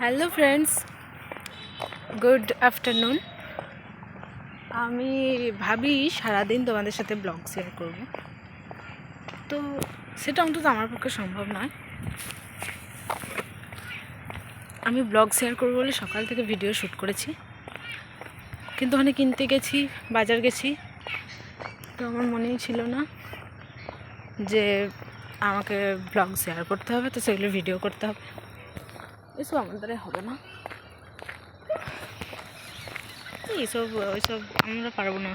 Hello friends good afternoon আমি ভাবি সারাদিন তোমাদের সাথে ব্লগ শেয়ার করব। তো সেটা অন্তত আমার পক্ষে সম্ভব নয়। আমি ব্লগ শেয়ার করব বলে সকাল থেকে ভিডিও শ্যুট করেছি। কিন্তু ওখানে কিনতে গেছি, বাজার গেছি। তো আমার মনেই ছিল না যে আমাকে ব্লগ শেয়ার করতে হবে, তো সেগুলো ভিডিও করতে হবে। এসব আমার দ্বারা হবে না। এইসব ওইসব আমরা পারব না।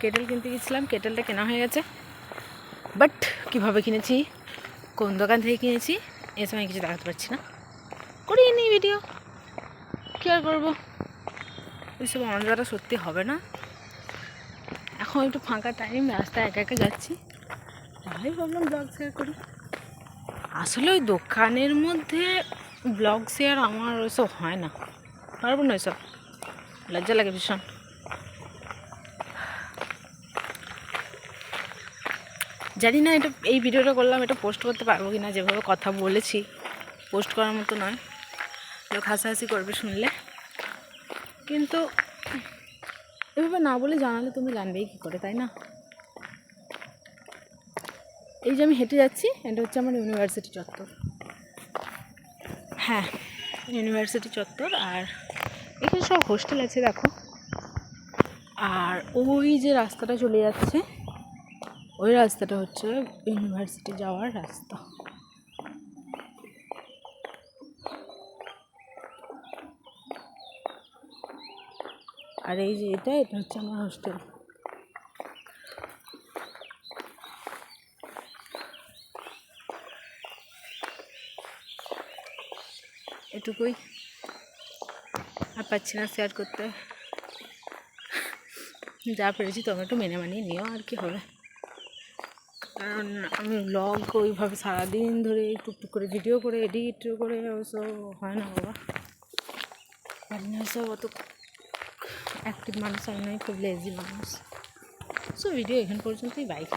কেটেল কিনতে গেছিলাম কেটেলটা কেনা হয়ে গেছে। বাট কীভাবে কিনেছি কোন দোকান থেকে কিনেছি এ সময় কিছু দেখাতে পারছি না। করিয়ে নি ভিডিও কী আর করব? ওইসব আমার দ্বারা সত্যি হবে না। এখন একটু ফাঁকা টাইম রাস্তায় একা একা যাচ্ছি। তাই ভাবলাম ব্লগ শেয়ার করি। আসলে ওই দোকানের মধ্যে ব্লগ শেয়ার আমার ওইসব হয় না। পারব না ওইসব। লজ্জা লাগে ভীষণ। জানি না এটা, এই ভিডিওটা করলাম, এটা পোস্ট করতে পারব কি না যেভাবে কথা বলেছি পোস্ট করার মতো নয়। লোক হাসাহাসি করবে শুনলে। কিন্তু এভাবে না বলে জানালে তুমি জানবেই কী করে তাই না? এই যে আমি হেঁটে যাচ্ছি এটা হচ্ছে আমার ইউনিভার্সিটি চত্বর। হ্যাঁ ইউনিভার্সিটি চত্বর আর এখানে সব হোস্টেল আছে দেখো। আর ওই যে রাস্তাটা চলে যাচ্ছে ওই রাস্তাটা হচ্ছে ইউনিভার্সিটি যাওয়ার রাস্তা। আর এই যে এটা এটা হচ্ছে আমার হোস্টেল এটুকুই। আর পাচ্ছি না শেয়ার করতে। যা পেরেছি তোমরা একটু মেনে মানিয়ে নিও, আর কি হবে। কারণ আমি ব্লগ ওইভাবে সারাদিন ধরে টুকটুক করে ভিডিও করে এডিট করে, ওসব হয় না বাবা। অত অ্যাক্টিভ মানুষ আমি নয় খুব লেজি মানুষ। সো ভিডিও এখান পর্যন্তই বাইক